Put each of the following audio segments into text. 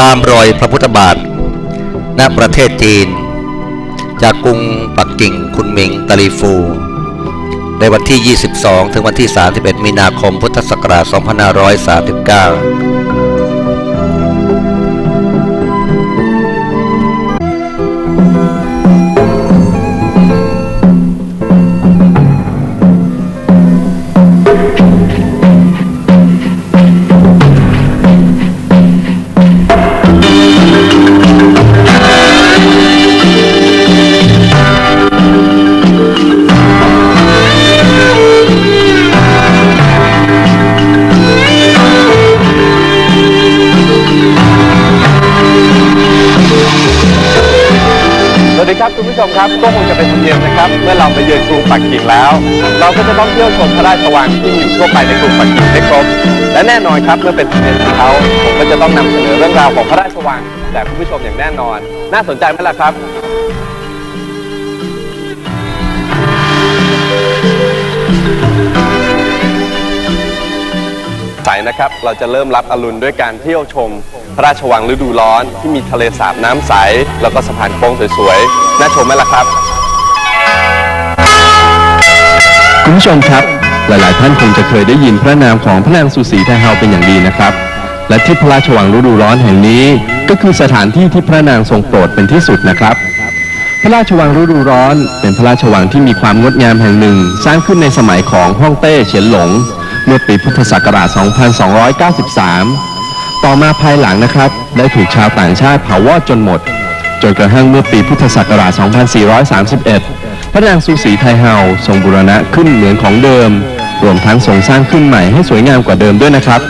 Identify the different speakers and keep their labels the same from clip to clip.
Speaker 1: ตามรอยพระพุทธบาท ณ ประเทศจีน จากกรุงปักกิ่งคุนหมิงตาลีฟู ในวันที่ 22 ถึงวันที่ 31 มีนาคม พุทธศักราช 2539
Speaker 2: ดีครับคุณผู้ชมครับก็คงจะเป็นธรรมเนียมนะครับ เมื่อเราไปเยือนกรุงปักกิ่งแล้ว เราก็จะต้องเที่ยวชมพระราชวังที่มีอยู่ทั่วไปในกรุงปักกิ่งให้ครบและแน่นอนครับเมื่อเป็นธรรมเนียมของเขาผมก็จะต้องนำเสนอเรื่องราวของพระราชวังแด่คุณผู้ชมอย่างแน่นอน น่าสนใจไหมล่ะครับ ใสนะครับ เราจะเริ่มรับอรุณด้วยการเที่ยวชม พระราชวังฤดูร้อน ที่มีทะเลสาบน้ำใส แล้วก็สะพานโค้งสวยๆ น่าชมไหมล่ะครับ
Speaker 3: คุณผู้ชมครับ หลาย ๆ ท่านคงจะเคยได้ยินพระนามของพระนางสุสีไทเฮาเป็นอย่างดีนะครับ และที่พระราชวังฤดูร้อนแห่งนี้ก็คือสถานที่ที่พระนางทรงโปรดเป็นที่สุดนะครับ พระราชวังฤดูร้อน เป็นพระราชวังที่มีความงดงามแห่งหนึ่ง สร้างขึ้นในสมัยของฮ่องเต้เฉียนหลง เมื่อปีพุทธศักราช 2293 ต่อมาภายหลังนะครับ ได้ถูกชาวต่างชาติเผาวอดจนหมด จนกระทั่งเมื่อปีพุทธศักราช 2431 พระนางสุสีไทยเฮาทรงบูรณะขึ้นเหมือนของเดิม รวมทั้งทรงสร้างขึ้นใหม่ให้สวยงามกว่าเดิมด้วยนะครับ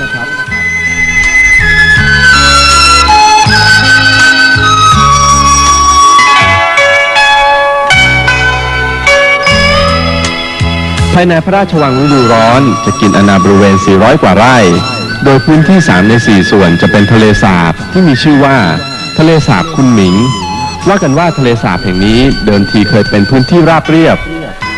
Speaker 3: ภายในพระราชวังฤดูร้อนจะกินอาณาบริเวณ 400 กว่าไร่ โดยพื้นที่ 3 ใน 4 ส่วนจะเป็นทะเลสาบที่มีชื่อว่า ทะเลสาบคุณหมิง ว่ากันว่าทะเลสาบแห่งนี้เดิมทีเคยเป็นพื้นที่ราบเรียบ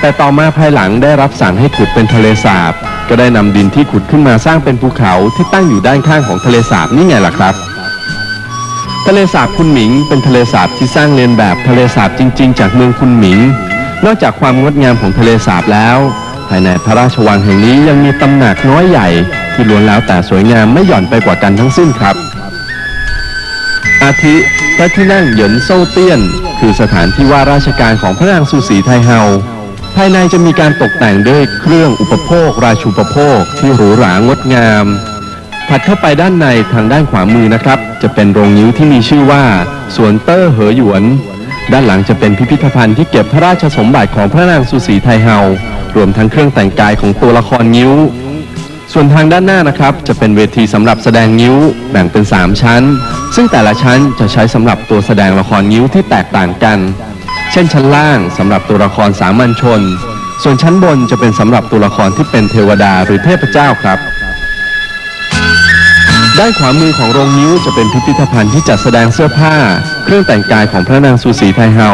Speaker 3: แต่ต่อมาภายหลังได้รับสั่งให้ขุดเป็นทะเลสาบ ก็ได้นำดินที่ขุดขึ้นมาสร้างเป็นภูเขาที่ตั้งอยู่ด้านข้างของทะเลสาบนี่ไงล่ะครับ ทะเลสาบคุณหมิง เป็นทะเลสาบที่สร้างเลียนแบบทะเลสาบจริง ๆ จากเมืองคุณหมิงนอกจากความงดงามของทะเลสาบแล้ว ภายในพระราชวังแห่งนี้ยังมีตำหนักน้อยใหญ่ ที่ล้วนแล้วแต่สวยงามไม่หย่อนไปกว่ากันทั้งสิ้นครับ อาทิพระที่นั่งเหยินโซ่เตี้ยน คือสถานที่ว่าราชการของพระนางสุสีไทเฮาภายในจะมีการตกแต่งด้วยเครื่องอุปโภค ราชูปโภค ที่หรูหรางดงาม ถัดเข้าไปด้านในทางด้านขวามือนะครับ จะเป็นโรงนิ้วที่มีชื่อว่า สวนเตอร์เหอหยวน ด้านหลังจะเป็นพิพิธภัณฑ์ที่เก็บพระราชสมบัติของพระนางสุสีไทยเฮารวมทั้งเครื่องแต่งกายของตัวละครนิ้ว ส่วนทางด้านหน้านะครับ จะเป็นเวทีสำหรับแสดงนิ้วแบ่งเป็น 3 ชั้น ซึ่งแต่ละชั้นจะใช้สำหรับตัวแสดงละครนิ้วที่แตกต่างกัน เช่นชั้นล่างสำหรับตัวละครสามัญชน ส่วนชั้นบนจะเป็นสำหรับตัวละครที่เป็นเทวดาหรือเทพเจ้าครับ ด้านขวามือของโรงนิ้วจะเป็นพิพิธภัณฑ์ที่จัดแสดงเสื้อผ้า เครื่องแต่งกายของพระนางสุสีไทยเฮา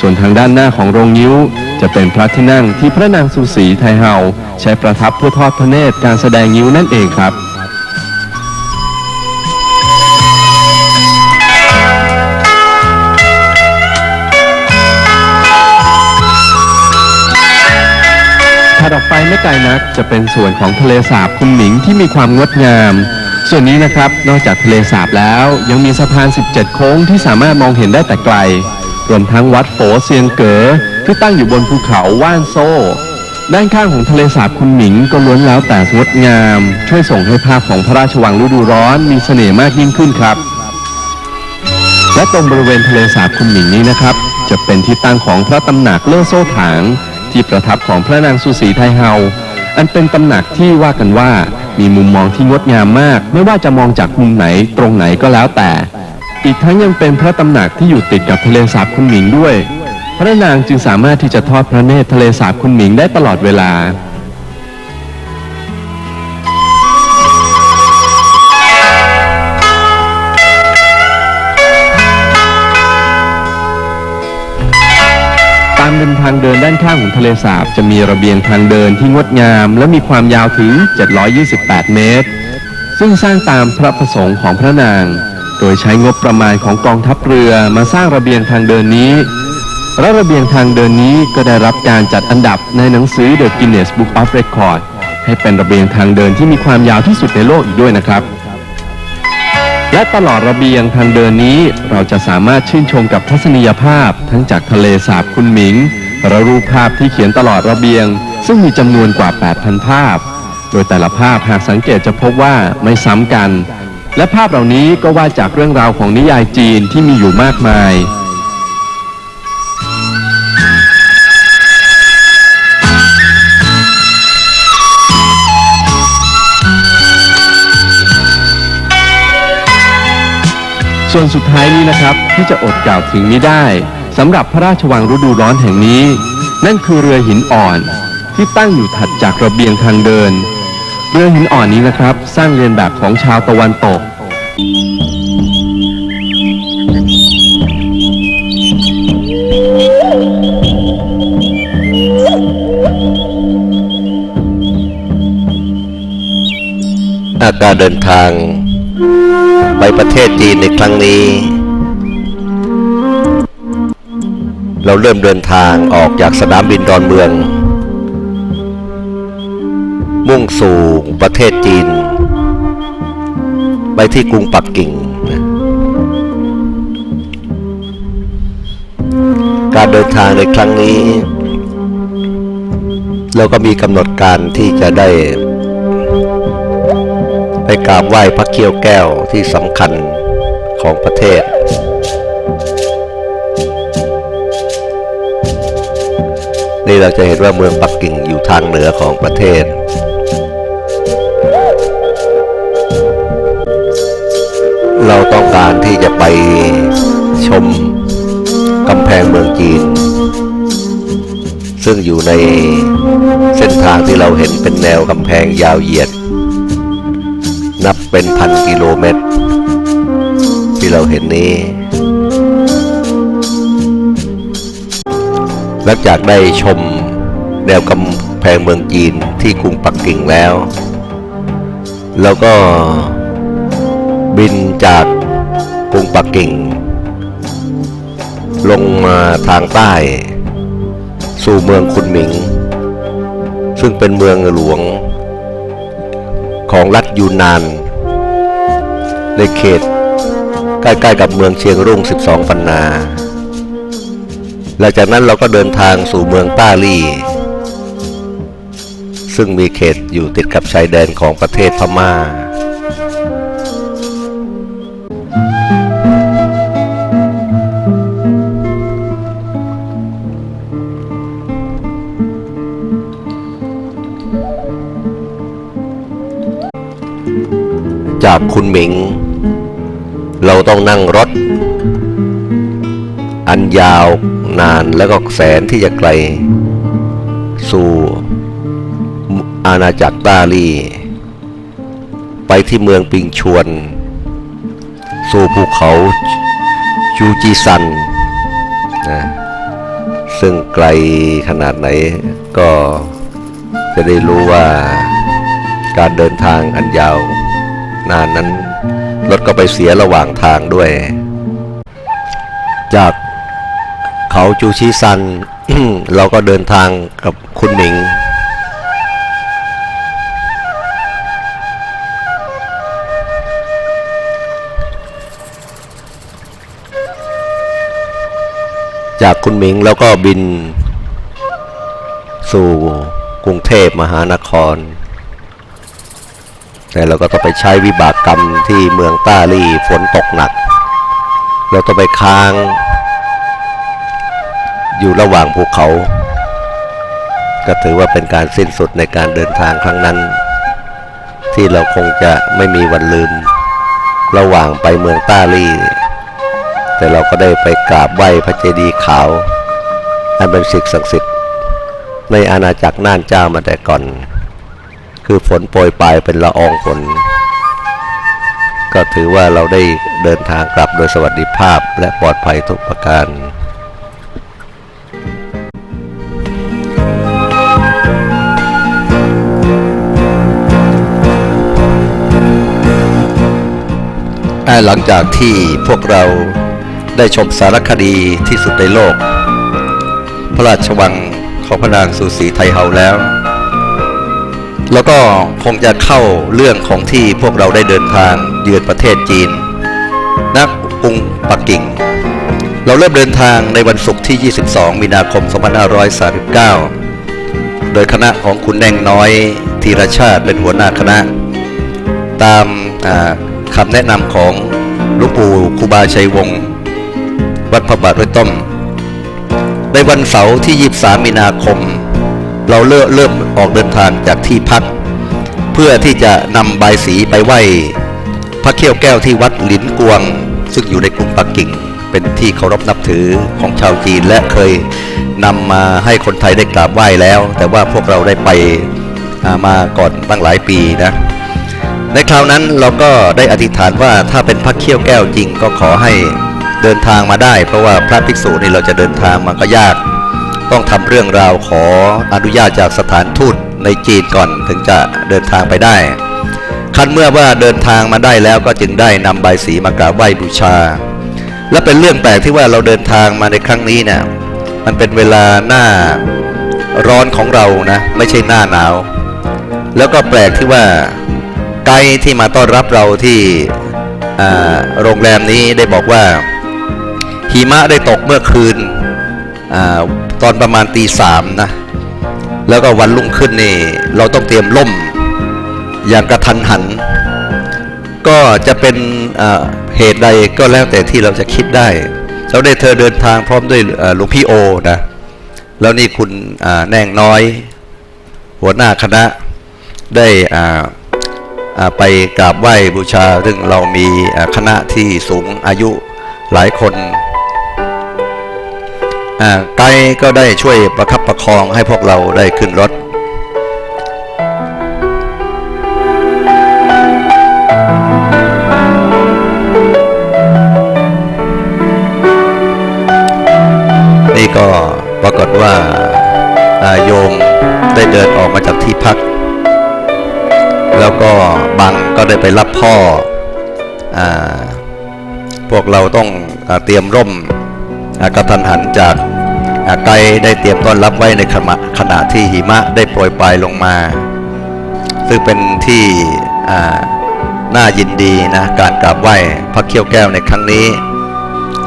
Speaker 3: ส่วนทางด้านหน้าของโรงนิ้ว จะเป็นพระที่นั่งที่พระนางสุสีไทยเฮา ใช้ประทับเพื่อทอดพระเนตรการแสดงนิ้วนั่นเองครับถัดออกไปไม่ไกลนักจะเป็นส่วนของทะเลสาบคุณหมิงที่มีความงดงาม ส่วนนี้นะครับนอกจากทะเลสาบแล้วยังมีสะพาน 17 โค้งที่สามารถมองเห็นได้แต่ไกล รวมทั้งวัดโฝเซียงเก๋อที่ตั้งอยู่บนภูเขาว่านโซ่ ด้านข้างของทะเลสาบคุณหมิงก็ล้วนแล้วแต่งดงาม ช่วยส่งให้ภาพของพระราชวังฤดูร้อนมีเสน่ห์มากยิ่งขึ้นครับ และตรงบริเวณทะเลสาบคุณหมิงนี้นะครับ จะเป็นที่ตั้งของพระตำหนักเล่อโซ่ถาง ที่ประทับของพระนางสุสีไทเฮาอันเป็นตำหนักที่ว่ากันว่า มีมุมมองที่งดงามมาก ไม่ว่าจะมองจากมุมไหนตรงไหนก็แล้วแต่ อีกทั้งยังเป็นพระตำหนักที่อยู่ติดกับทะเลสาบคุณหมิงด้วย พระนางจึงสามารถที่จะทอดพระเนตรทะเลสาบคุณหมิงได้ตลอดเวลา ริมทางเดินด้านข้างของทะเลสาบ จะมีระเบียงทางเดินที่งดงาม และมีความยาวถึง 728 เมตร ซึ่งสร้างตามพระประสงค์ของพระนาง โดยใช้งบประมาณของกองทัพเรือมาสร้างระเบียงทางเดินนี้และระเบียงทางเดินนี้ก็ได้รับการจัดอันดับในหนังสือ The Guinness Book of Record ให้เป็นระเบียงทางเดินที่มีความยาวที่สุดในโลกอีกด้วยนะครับ และตลอดระเบียงทางเดินนี้เราจะสามารถชื่นชมกับทัศนียภาพ ทั้งจากทะเลสาบคุณหมิงและรูปภาพที่เขียนตลอดระเบียง ซึ่งมีจำนวนกว่า 8,000 ภาพ โดยแต่ละภาพหากสังเกตจะพบว่าไม่ซ้ำกัน และภาพเหล่านี้ก็ว่าจากเรื่องราวของนิยายจีนที่มีอยู่มากมาย ส่วนสุดท้ายนี้นะครับที่จะอดกล่าวถึงไม่ได้สำหรับพระราชวังฤดูร้อนแห่งนี้ นั่นคือเรือหินอ่อนที่ตั้งอยู่ถัดจากระเบียงทางเดิน เรือหินอ่อนนี้นะครับ สร้างเรียนแบบของชาวตะวันตก
Speaker 4: อาการเดินทาง ไปประเทศจีนในครั้งนี้ เราเริ่มเดินทางออกจากสนามบินดอนเมือง มุ่งสู่ประเทศจีน ไปที่กรุงปักกิ่ง การเดินทางในครั้งนี้ เราก็มีกำหนดการที่จะได้ ไปกราบไหว้พระเขี้ยวแก้วที่สำคัญของประเทศ นี่เราจะเห็นว่าเมืองปักกิ่งอยู่ทางเหนือของประเทศ เราต้องการที่จะไปชมกำแพงเมืองจีน ซึ่งอยู่ในเส้นทางที่เราเห็นเป็นแนวกำแพงยาวเหยียด นับเป็นพันกิโลเมตร ที่เราเห็นนี้ หลังจากได้ชมแนวกำแพงเมืองจีนที่กรุงปักกิ่งแล้วแล้วก็บินจากกรุงปักกิ่ง ลงมาทางใต้ สู่เมืองคุนหมิง ซึ่งเป็นเมืองหลวง ของรัฐยูนาน ในเขต ใกล้ๆกับเมืองเชียงรุ่ง 12 ปันนา หลังจากนั้นเราก็เดินทางสู่เมืองต้าลี่ซึ่งมีเขตอยู่ติดกับชายแดนของประเทศพม่า จากคุณหมิง เราต้องนั่งรถ อันยาวนานแล้วก็แสนที่จะไกล สู่อาณาจักรตาลี ไปที่เมืองปิงชวน สู่ภูเขาจูจีซันนะซึ่งไกลขนาดไหนก็จะได้รู้ว่าการเดินทางอันยาว นานนั้น รถก็ไปเสียระหว่างทางด้วย จากเขาจูชิซัน เราก็เดินทางกับคุณหมิงจากคุณหมิงแล้วก็บินสู่กรุงเทพมหานคร แต่เราก็ต้องไปใช้วิบากกรรมที่เมืองต้าลี่ฝนตกหนัก เราต้องไปค้าง อยู่ระหว่างภูเขา ก็ถือว่าเป็นการสิ้นสุดในการเดินทางครั้งนั้น ที่เราคงจะไม่มีวันลืม ระหว่างไปเมืองต้าลี่ แต่เราก็ได้ไปกราบไหว้พระเจดีย์ขาวอันเป็นสิ่งศักดิ์สิทธิ์ในอาณาจักรน่านเจ้ามาแต่ก่อน คือฝนโปรยปลายเป็นละอองฝน ก็ถือว่าเราได้เดินทางกลับโดยสวัสดิภาพและปลอดภัยทุกประการ
Speaker 1: หลังจากที่พวกเราได้ชมสารคดีที่สุดในโลก พระราชวังของพระนางสุสีไทยเฮาแล้ว แล้วก็คงจะเข้าเรื่องของที่พวกเราได้เดินทางเยือนประเทศจีนนักกรุงปักกิ่ง เราเริ่มเดินทางในวันศุกร์ที่ 22 มีนาคม 2539 โดยคณะของคุณแดงน้อยธีรชาติเป็นหัวหน้าคณะ ตามาคำแนะนำของลวงปู่ครูบาชัยวงศ์วัดพระบาทร้อยต้มในวันเสาร์ที่ 23 มีนาคม เราเริ่มเริ่มออกเดินทางจากที่พัก เพื่อที่จะนำใบสีไปไหว้พระเขี้ยวแก้วที่วัดหลินกวง ซึ่งอยู่ในกรุงปักกิ่ง เป็นที่เคารพนับถือของชาวจีนและเคยนำมาให้คนไทยได้กราบไหว้แล้ว แต่ว่าพวกเราได้ไปามาก่อนตั้งหลายปีนะในคราวนั้นเราก็ได้อธิษฐานว่าถ้าเป็นพระเขี้ยวแก้วจริงก็ขอให้เดินทางมาได้ เพราะว่าพระภิกษุนี่เราจะเดินทางมันก็ยาก ต้องทำเรื่องราวขออนุญาตจากสถานทูตในจีนก่อนถึงจะเดินทางไปได้คันเมื่อว่าเดินทางมาได้แล้วก็จึงได้นำใบสีมากราบไหว้บูชา และเป็นเรื่องแปลกที่ว่าเราเดินทางมาในครั้งนี้เนี่ยมันเป็นเวลาหน้าร้อนของเรานะ ไม่ใช่หน้าหนาว แล้วก็แปลกที่ว่าไกด์ที่มาต้อนรับเราที่โรงแรมนี้ได้บอกว่าหิมะได้ตกเมื่อคืนอา ตอนประมาณตีสามนะ แล้วก็วันรุ่งขึ้นนี่ เราต้องเตรียมล่ม อย่างกระทันหัน ก็จะเป็นอ่าเหตุใดก็แล้วแต่ที่เราจะคิดได้ เราได้เธอเดินทางพร้อมด้วยหลวงพี่โอนะ แล้วนี่คุณอ่าแนงน้อย หัวหน้าคณะได้อ่าไปกราบไหว้บูชา ซึ่งเรามีคณะที่สูงอายุหลายคน ไกด์ก็ได้ช่วยประคับประคองให้พวกเราได้ขึ้นรถ นี่ก็ปรากฏว่าโยมได้เดินออกมาจากที่พัก แล้วก็บังก็ได้ไปรับพ่ออพวกเราต้องอเตรียมร่มกระทันหันจาก ไกด์ได้เตรียมต้อนรับไว้ในขณะขณะที่หิมะได้โปรยปลายลงมา ซึ่งเป็นที่น่ายินดีนะการกราบไหว้พระเขี้ยวแก้วในครั้งนี้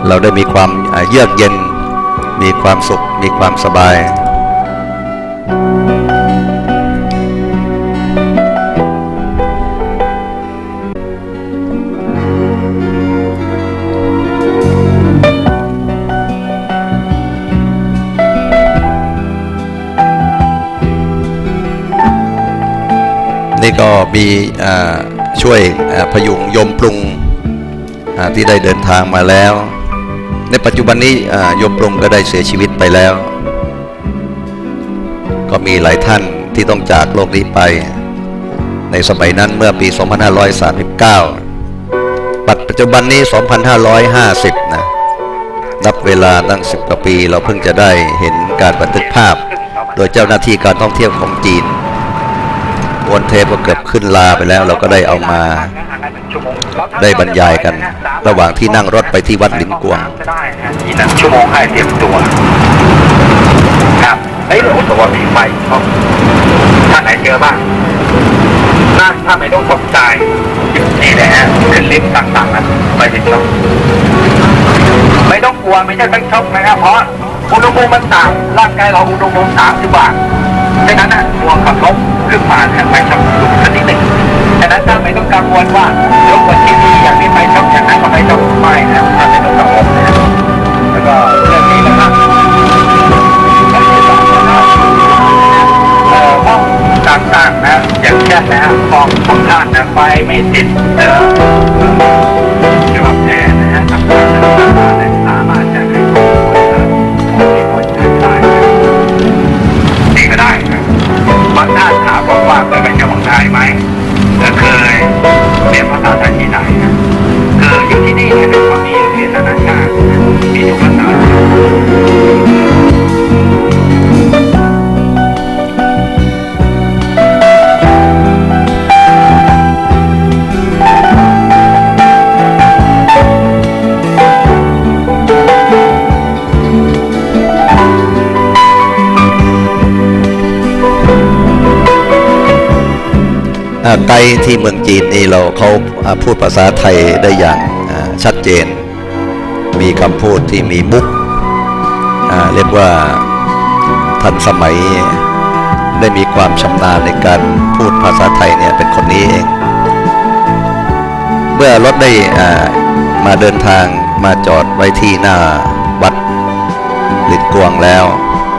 Speaker 1: เราได้มีความเยือกเย็น มีความสุข มีความสบาย นี่ก็มีช่วยพยุงโยมปรุงที่ได้เดินทางมาแล้ว ในปัจจุบันนี้โยมปรุงก็ได้เสียชีวิตไปแล้ว ก็มีหลายท่านที่ต้องจากโลกนี้ไป ในสมัยนั้นเมื่อปี 2539ปัจจุบันนี้ 2550 นะนับเวลาตั้ง 10 กว่าปีเราเพิ่งจะได้เห็นการบันทึกภาพ โดยเจ้าหน้าที่การท่องเที่ยวของจีน วนเทปก็เกือบขึ้นลาไปแล้ว เราก็ได้เอามาได้บรรยายกัน ระหว่างที่นั่งรถไปที่วัดหลินกวง
Speaker 5: นี่นั่นชั่วโมงให้เตรียมตัวครับเฮ้ยรู้สึกว่ามีไฟเขาท่านไหนเจอบ้างน่าถ้าไม่ต้องตกใจนี่แหละฮะขึ้นลิฟต์ต่างๆนะไปถึงช็อกไม่ต้องกลัวไม่ใช่ไปช็อกนะครับเพราะอุณหภูมิมันต่ำร่างกายเราอุณหภูมิสามสิบบาทฉะนั้นนะตัวขับลบ ขึ้นมานี่ยไปช็อกดูสักนิดหนึ่งฉะนั้นถ้าไม่ต้องกังวลว่าเดี๋ยวคนที่นี่อย่างนี้ไปช็อกอย่างนั้นก็ไปช็อกไม่นะถ้าไม่ต้องกังวลนะแล้วก็เรื่องนี้นะครับห้องต่างๆนะอย่างเช่นนะฮะห้องของท่านนะไฟไม่ติดเอ่อฉบับแอร์นะฮะต่างๆ ไกด์ที่เมือง
Speaker 1: จีนนี่เราเขาพูดภาษาไทยได้อย่างชัดเจน มีคำพูดที่มีมุกเรียกว่าทันสมัยได้มีความชำนาญในการพูดภาษาไทยเนี่ยเป็นคนนี้เอง เมื่อรถได้มาเดินทางมาจอดไว้ที่หน้าวัดลินกวงแล้ว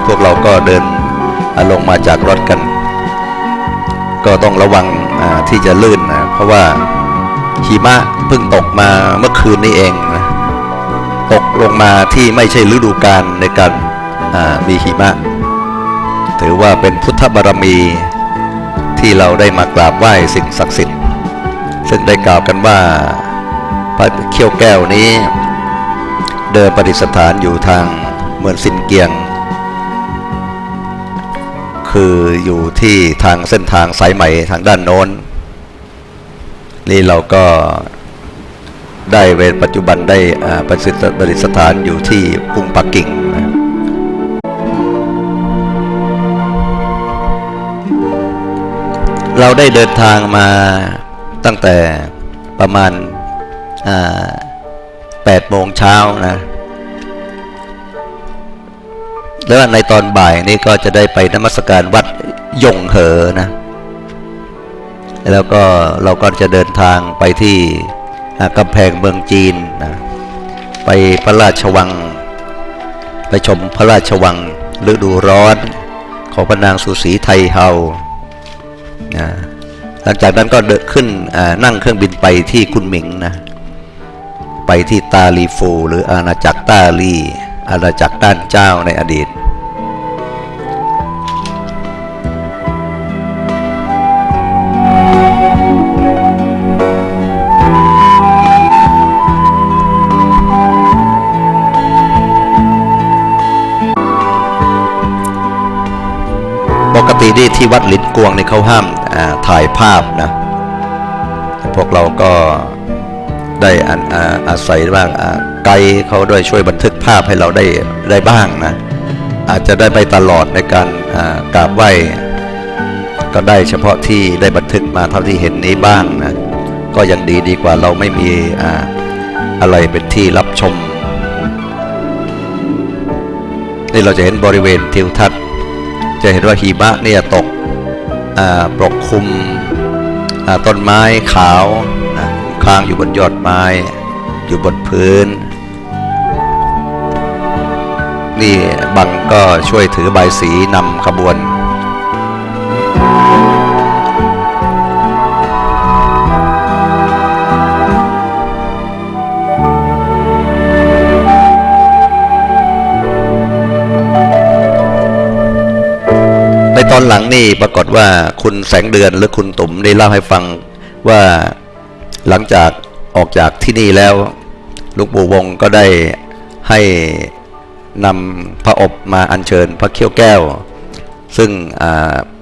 Speaker 1: พวกเราก็เดินลงมาจากรถกัน ก็ต้องระวัง ที่จะลื่นนะ เพราะว่าหิมะเพิ่งตกมาเมื่อคืนนี้เองนะตกลงมาที่ไม่ใช่ฤดูกาลในการมีหิมะ ถือว่าเป็นพุทธบารมีที่เราได้มากราบไหว้สิ่งศักดิ์สิทธิ์ ซึ่งได้กล่าวกันว่าพระเขี้ยวแก้วนี้ เดิมประดิษฐานอยู่ทางเมืองสินเกียง คืออยู่ที่ทางเส้นทางสายไหม่ทางด้านโน้น นี่เราก็ได้เวลปัจจุบันได้ประสิทธิ์ประดิษฐานอยู่ที่กรุงปักกิ่งนะเราได้เดินทางมาตั้งแต่ประมาณ8โมงเช้านะ แล้วในตอนบ่ายนี้ก็จะได้ไปนมัสการวัดยงเหอนะ แล้วก็เราก็จะเดินทางไปที่กำแพงเมืองจีนนะไปพระราชวัง ไปชมพระราชวังฤดูร้อนของพระนางสุสีไทยเฮานะหลังจากนั้นก็เดินขึ้นนั่งเครื่องบินไปที่คุนหมิงนะ ไปที่ตาลีฟู หรืออาณาจักรตาลีอาณาจักรด้านเจ้าในอดีต ตินี่ที่วัดหลินกวงนี่เขาห้ามาถ่ายภาพนะพวกเราก็ได้อาอาอาศัยบ้างไกด์เขาด้วยช่วยบันทึกภาพให้เราได้ได้บ้างนะอาจจะได้ไปตลอดในการากราบไหว้ก็ได้เฉพาะที่ได้บันทึกมาเท่าที่เห็นนี้บ้างนะก็ยังดีดีกว่าเราไม่มีออะไรเป็นที่รับชมนี่เราจะเห็นบริเวณทิวทัศน์ จะเห็นว่าหิมะเนี่ยตกปกคลุมต้นไม้ขาวค้างอยู่บนยอดไม้ อยู่บนพื้น นี่บังก็ช่วยถือใบสีนำขบวน อนหลังนี่ปรากฏว่าคุณแสงเดือนหรือคุณตุ๋มได้เล่าให้ฟังว่าหลังจากออกจากที่นี่แล้วลุงปู่วงก็ได้ให้นำพระอบมาอัญเชิญพระเขี้ยวแก้ว ซึ่ง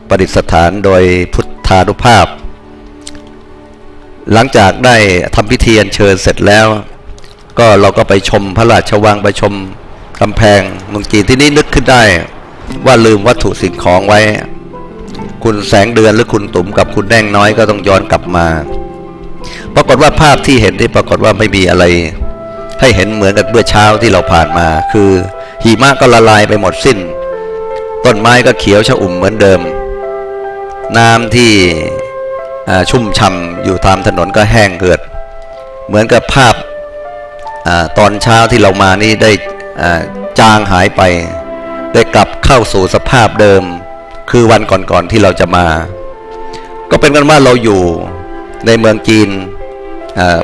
Speaker 1: ประดิษฐานโดยพุทธานุภาพ หลังจากได้ทำพิธีอัญเชิญเสร็จแล้ว ก็เราก็ไปชมพระราชวังไปชมกำแพงเมืองจีนที่นี้นึกขึ้นได้ ว่าลืมวัตถุสิ่งของไว้ คุณแสงเดือนหรือคุณตุ๋มกับคุณแดงน้อยก็ต้องย้อนกลับมา ปรากฏว่าภาพที่เห็นที่ปรากฏว่าไม่มีอะไร ให้เห็นเหมือนกับเมื่อเช้าที่เราผ่านมา คือหิมะก็ละลายไปหมดสิ้น ต้นไม้ก็เขียวชอุ่มเหมือนเดิม น้ำที่ชุ่มช่ำอยู่ตามถนนก็แห้งเหือด เหมือนกับภาพอตอนเช้าที่เรามานี่ได้จางหายไป ได้กลับเข้าสู่สภาพเดิม คือวันก่อนๆที่เราจะมา ก็เป็นกันว่าเราอยู่ในเมืองจีน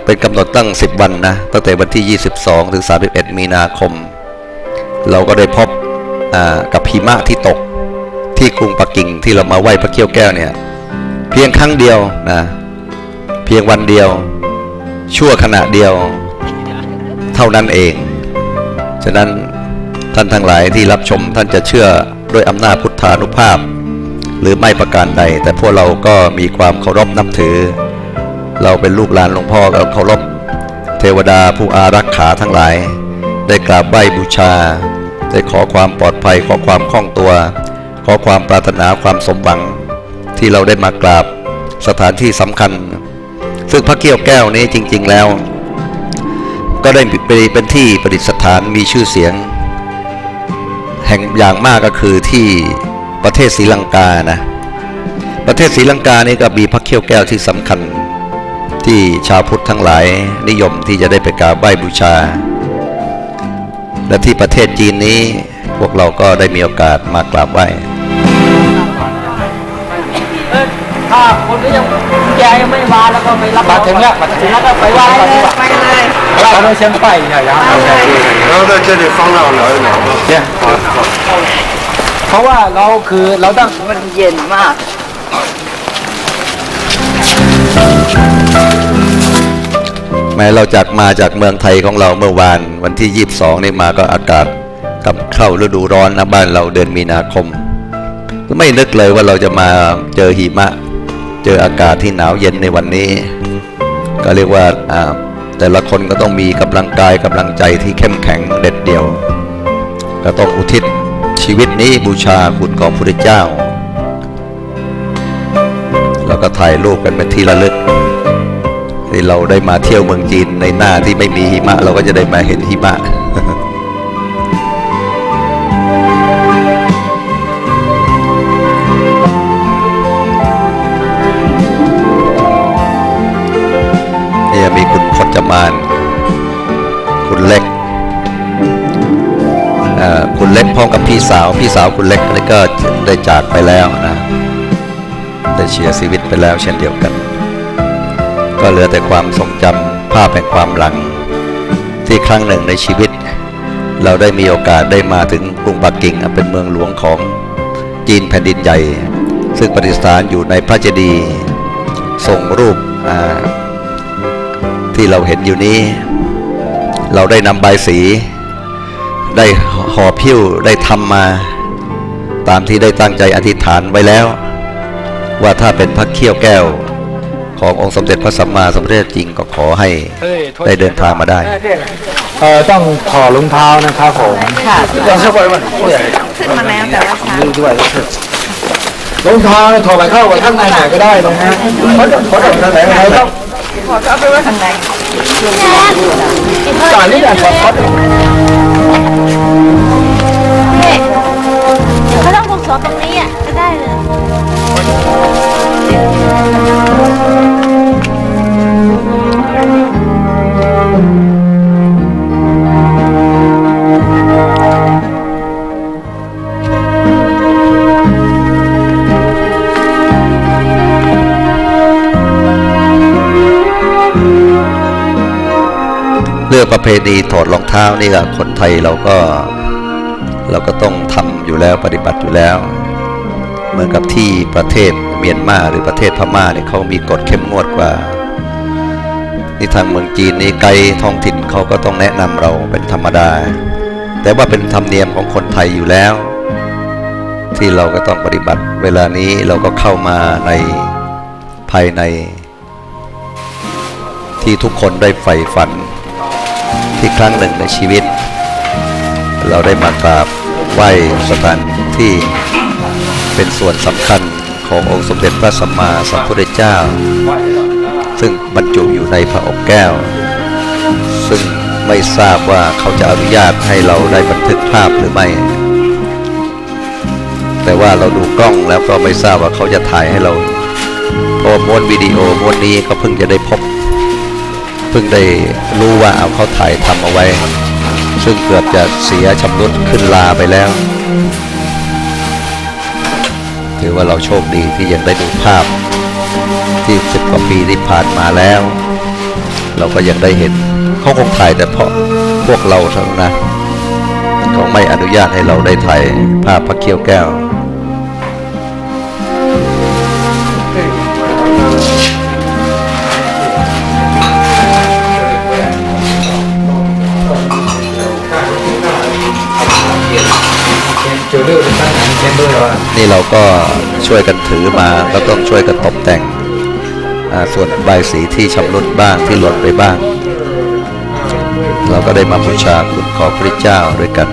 Speaker 1: เป็นกำหนดตั้ง 10 วันนะ ตั้งแต่วันที่ 22 ถึง 31 มีนาคม เราก็ได้พบกับหิมะที่ตกที่กรุงปักกิ่งที่เรามาไหว้พระเขี้ยวแก้วเนี่ย เพียงครั้งเดียวนะ เพียงวันเดียว ชั่วขณะเดียว เท่านั้นเอง ฉะนั้น ท่านทั้งหลายที่รับชมท่านจะเชื่อด้วยอำนาจพุทธานุภาพ หรือไม่ประการใด แต่พวกเราก็มีความเคารพนับถือ เราเป็นลูกหลานหลวงพ่อเราเคารพ เทวดาผู้อารักขาทั้งหลาย ได้กราบไหว้บูชา ได้ขอความปลอดภัยขอความคล่องตัว ขอความปรารถนาความสมหวัง ที่เราได้มากราบสถานที่สำคัญ ซึ่งพระเกี้ยวแก้วนี้จริง ๆแล้ว ก็ได้เป็นที่ประดิษฐานมีชื่อเสียง แห่งอย่างมากก็คือที่ประเทศศรีลังกานะประเทศศรีลังกานี่ก็มีพระเขี้ยวแก้วที่สำคัญ ที่ชาวพุทธทั้งหลายนิยมที่จะได้ไปกราบไหว้บูชา และที่ประเทศจีนนี้พวกเราก็ได้มีโอกาสมากราบไหว้
Speaker 6: ถ้าคนที่ยังแกยังไม่มาแล้วก็ไปรับมาถึงแล้วมาถึงแล้วก็ไปไหว้เลยไปเลยเราไม่เชียงไปเนี่ยยัง
Speaker 2: 然后在这里方丈聊一聊。
Speaker 6: เนี่ยเพราะว่าเราคือเราต้อง
Speaker 7: มันเย็นมาก
Speaker 1: แม้เราจากมาจากเมืองไทยของเราเมื่อวานวันที่ 22 นี่มาก็อากาศกลับเข้าฤดูร้อนนะบ้านเราเดือนมีนาคม ก็ไม่นึกเลยว่าเราจะมาเจอหิมะ เ จออากาศที่หนาวเย็นในวันนี้ ก็เรียกว่าแต่ละคนก็ต้องมีกำลังกายกำลังใจที่เข้มแข็งเด็ดเดี่ยว ก็ต้องอุทิศชีวิตนี้บูชาคุณของพระเจ้า แล้วก็ถ่ายรูปกันเป็นที่ระลึกที่เราได้มาเที่ยวเมืองจีนในหน้าที่ไม่มีหิมะ เราก็จะได้มาเห็นหิมะ มาน คุณเล็กคุณเล็กพร้อมกับพี่สาว พี่สาวคุณเล็กนี่ก็ได้จากไปแล้วนะ ได้เสียชีวิตไปแล้วเช่นเดียวกัน ก็เหลือแต่ความทรงจำภาพแห่งความหลัง ที่ครั้งหนึ่งในชีวิต เราได้มีโอกาสได้มาถึงกรุงปักกิ่งเป็นเมืองหลวงของจีนแผ่นดินใหญ่ ซึ่งประดิษฐานอยู่ในพระเจดีย์ทรงรูปอ่า ที่เราเห็นอยู่นี้ เราได้นำใบายสี ได้ห่อพิ้วได้ทำมา ตามที่ได้ตั้งใจอธิษฐานไว้แล้ว ว่าถ้าเป็นพระเขี้ยวแก้วขององค์สมเด็จพระสัมมาสัมพุทธเจ้าจริงก็ขอให้ได้เดินทางมาได้
Speaker 6: เออต้องถอดรองเท้านะครับผม
Speaker 7: ค่ะ
Speaker 6: ยังสักวันมัน
Speaker 7: ขึ้นมาแล้วแต่ว่าช้า
Speaker 6: ด้วยรองเท้าถอดไปเข้าไปข้างในไหนก็ได้ตรงนี้เขาจะเขาจะทางไหนเราต้อง
Speaker 7: พอก็เอาไปไว้ข้างใน
Speaker 6: จ่ายนี่แหละถอดเขา
Speaker 8: เฮ้ยเดี๋ยวเขาต้องผมสอนตรงนี้อะก็ได้เลย
Speaker 1: รื่องประเพณีถอดรองเท้านี่ก็คนไทยเราก็เราก็ต้องทำอยู่แล้วปฏิบัติอยู่แล้ว เหมือนกับที่ประเทศเมียนมาหรือประเทศพม่าเนี่ยเขามีกฎเข้มงวดกว่านี่ทางเมืองจีนนี่ไกด์ท้องถิ่นเขาก็ต้องแนะนำเราเป็นธรรมดา แต่ว่าเป็นธรรมเนียมของคนไทยอยู่แล้ว ที่เราก็ต้องปฏิบัติ เวลานี้เราก็เข้ามาในภายใน ที่ทุกคนได้ใฝ่ฝัน ที่ครั้งหนึ่งในชีวิต เราได้มากราบไหว้สถานที่เป็นส่วนสำคัญขององค์สมเด็จพระสัมมาสัมพุทธเจ้า ซึ่งบรรจุอยู่ในพระอบแก้ว ซึ่งไม่ทราบว่าเขาจะอนุญาตให้เราได้บันทึกภาพหรือไม่ แต่ว่าเราดูกล้องแล้วก็ไม่ทราบว่าเขาจะถ่ายให้เราเพราะม้วนวิดีโอม้วนนี้ก็เพิ่งจะได้พบ เพิ่งได้รู้ว่าเอาเขาถ่ายทำเอาไว้ ซึ่งเกือบจะเสียชำรุดขึ้นลาไปแล้ว ถือว่าเราโชคดีที่ยังได้ดูภาพ ที่สิบกว่าปีที่ผ่านมาแล้ว เราก็ยังได้เห็นเขาคงถ่ายแต่เพราะพวกเราเท่านั้นนะเขาไม่อนุญาตให้เราได้ถ่ายภาพพระเขี้ยวแก้ว
Speaker 6: นี่
Speaker 1: เราก็ช่วยกันถือมาแล้วต้องช่วยกันตกแต่งส่วนใบสีที่ชำรุดบ้างที่หล่นไปบ้าง เราก็ได้มาบูชาคุณขอพระเจ้าด้วยกัน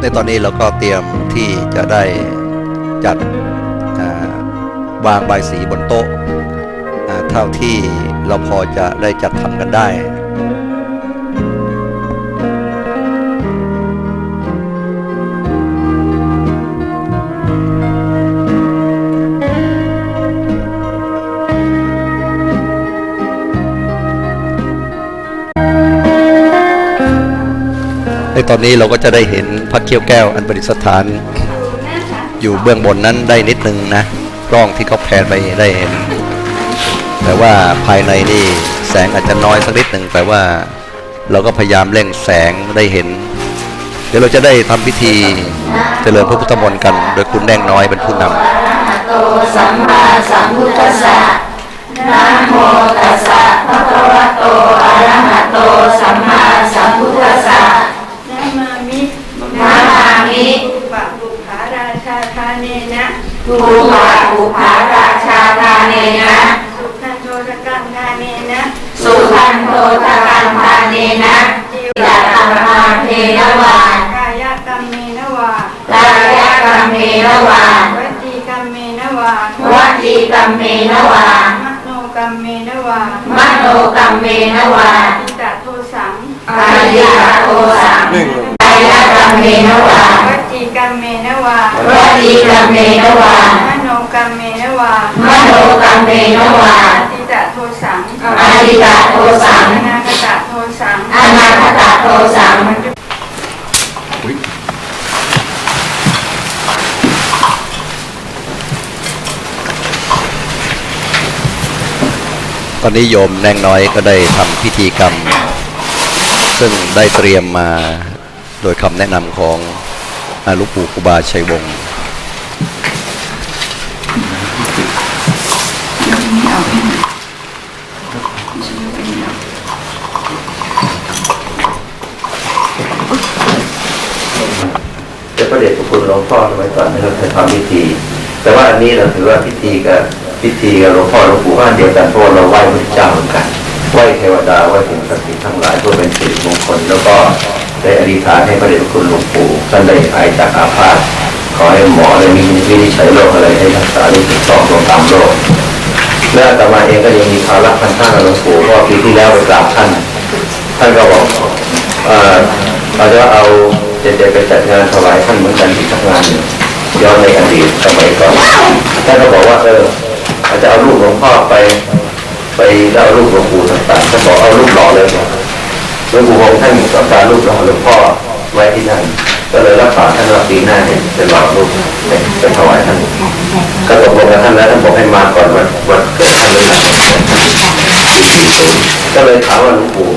Speaker 4: ในตอนนี้เราก็เตรียมที่จะได้จัด วางใบสีบนโต๊ะเท่าที่เราพอจะได้จัดทำกันได้ในตอนนี้เราก็จะได้เห็นพระเขี้ยวแก้วอันประดิษฐาน อยู่เบื้องบนนั้นได้นิดนึงนะ กล้องที่เขาแพนไปได้เห็น แต่ว่าภายในนี่แสงอาจจะน้อยสักนิดหนึ่งแต่ว่าเราก็พยายามเร่งแสงได้เห็น เดี๋ยวเราจะได้ทำพิธีเจริญพระพุทธมนต์กัน โดยคุณแดงน้อยเป็นผู้นำ
Speaker 9: โตสัมมาสัมพุทธัสสะนะโมตัสสะภะคะวะโตอะระหะโตสัมมาสัมพุทธัสสะ
Speaker 7: นามามิ
Speaker 9: นามามิ
Speaker 7: อุปะบุภาราชาทาเนนะ
Speaker 9: ภูปะบุภาราชาทา เนนะ
Speaker 7: สุขันโทรกังทาเนนะ
Speaker 9: สุขันโทตะกันทาเนนะยะธรรมาเทนะวากา
Speaker 7: ยกรรมเมนวากา
Speaker 9: ยกรรมเมนะวาว
Speaker 7: จีกรรมเมนวาว
Speaker 9: จีกรรมเมนะวาม
Speaker 7: โนกรรมเมนวาม
Speaker 9: โนกรรมเมนะวา
Speaker 7: อิตะโทสัง
Speaker 9: กายะโทสังกายกรรมเมนะวา
Speaker 7: วจีกรรมเมนวาว
Speaker 9: จีกรรมเมนะวา
Speaker 7: มโนกรรมเมนวาม
Speaker 9: โนกรรม เมนะวา
Speaker 7: อิตะโทสัง
Speaker 9: อาริกาโทสัง
Speaker 7: อนาคตะโทสัง
Speaker 9: อนาคตโทสัง
Speaker 4: ตอนนี้โยมแนงน้อยก็ได้ทำพิธีกรรม ซึ่งได้เตรียมมาโดยคำแนะนำของอาหลุงปู่ครูบาชัยวงศ์จะประเด็จพระคุณหลวงพ่อสมัย ก่อนนะครับเคยทำพิธี แต่ว่าอันนี้เราถือว่าพิธีกับพิธีกับหลวงพ่อหลวงปู่ก็อันเดียวกันเพราะว่าเราไหว้พระเจ้าเหมือนกันไหว้เทวดาไหว้สิ่งศักดิ์สิทธิ์ทั้งหลายเพื่อเป็นสิริมงคลแล้วก็ได้อธิษฐานให้พระเดชพระคุณหลวงปู่ท่านได้หายจากอาพาธขอให้หมอได้มีวินิจฉัยโรคอะไรให้รักษาได้ถูกต้องตรงตามโรคและอาตมาเองก็ยังมีภาระพันธะกับหลวงปู่เพราะปีที่แล้วไปกราบท่าน ท่านก็บอกเอ่อเราจะเอาเด็กๆไปจัดงานถวายท่านเหมือนกันที่ทำงานอยู่ ย้อนในอดีตสมัยก่อนท่านก็บอกว่าเอออาจจะเอารูปหลวงพ่อไป ไปแล้วเอารูปหลวงปู่ต่างๆท่านบอกเอารูปหล่อเลยหลวงปู่ของท่านต้องการรูปหล่อหลวงพ่อไว้ที่นั่นก็เลยรับปากท่านว่าปีหน้าเนี่ยจะหล่อรูปไปถวายท่านก็ตกลงกับท่านแล้วท่านบอกให้มาก่อนวันวันเกิดท่านเลยนะปี40ก็เลยถามว่าหลวงปู่